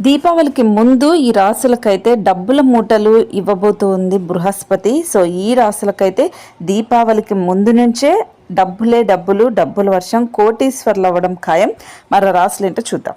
దీపావళికి ముందు ఈ రాసులకైతే డబ్బుల మూటలు ఇవ్వబోతోంది బృహస్పతి. సో ఈ రాసులకైతే దీపావళికి ముందు నుంచే డబ్బులే డబ్బులు డబ్బుల వర్షం కోటీశ్వర్లు అవ్వడం ఖాయం. మరో రాసులు ఏంటో చూద్దాం.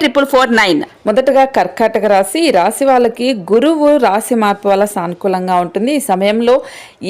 triple four nine మొదటగా కర్కాటక రాశి ఈ రాశి వాళ్ళకి గురువు రాశి మార్పు వల్ల సానుకూలంగా ఉంటుంది. ఈ సమయంలో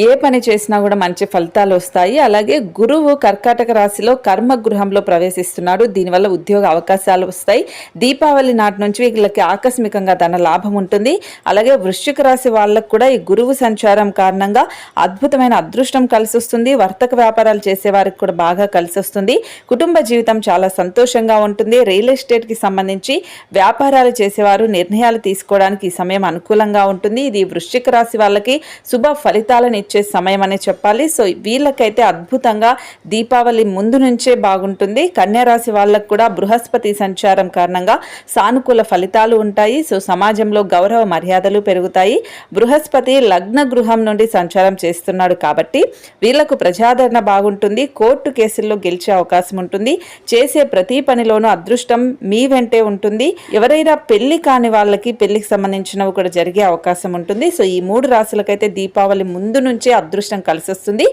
ఏ పని చేసినా కూడా మంచి ఫలితాలు వస్తాయి. అలాగే గురువు కర్కాటక రాశిలో కర్మ గృహంలో ప్రవేశిస్తున్నాడు. దీనివల్ల ఉద్యోగ అవకాశాలు వస్తాయి. దీపావళి నాటి నుంచి వీళ్ళకి ఆకస్మికంగా ధన లాభం ఉంటుంది. అలాగే వృశ్చిక రాశి వాళ్ళకు కూడా ఈ గురువు సంచారం కారణంగా అద్భుతమైన అదృష్టం కలిసి వస్తుంది వర్తక వ్యాపారాలు చేసే వారికి కూడా బాగా కలిసి వస్తుంది కుటుంబ జీవితం చాలా సంతోషంగా ఉంటుంది. రియల్ ఎస్టేట్ సంబంధించి సంబంధించి వ్యాపారాలు చేసేవారు నిర్ణయాలు తీసుకోవడానికి ఈ సమయం అనుకూలంగా ఉంటుంది. ఇది వృశ్చిక రాశి వాళ్ళకి శుభ ఫలితాలను ఇచ్చే సమయం అనే చెప్పాలి. సో వీళ్ళకైతే అద్భుతంగా దీపావళి ముందు నుంచే బాగుంటుంది. కన్యా రాశి వాళ్ళకు కూడా బృహస్పతి సంచారం కారణంగా సానుకూల ఫలితాలు ఉంటాయి. సో సమాజంలో గౌరవ మర్యాదలు పెరుగుతాయి. బృహస్పతి లగ్న గృహం నుండి సంచారం చేస్తున్నాడు కాబట్టి వీళ్ళకు ప్రజాదరణ బాగుంటుంది. కోర్టు కేసుల్లో గెలిచే అవకాశం ఉంటుంది. చేసే ప్రతి పనిలోనూ అదృష్టం మీ వెంట ఉంటుంది. ఎవరైనా పెళ్ళి కాని వాళ్ళకి పెళ్ళికి సంబంధించినవి కూడా జరిగే అవకాశం ఉంటుంది. సో ఈ మూడు రాశులకైతే దీపావళి ముందు నుంచే అదృష్టం కలిసి వస్తుంది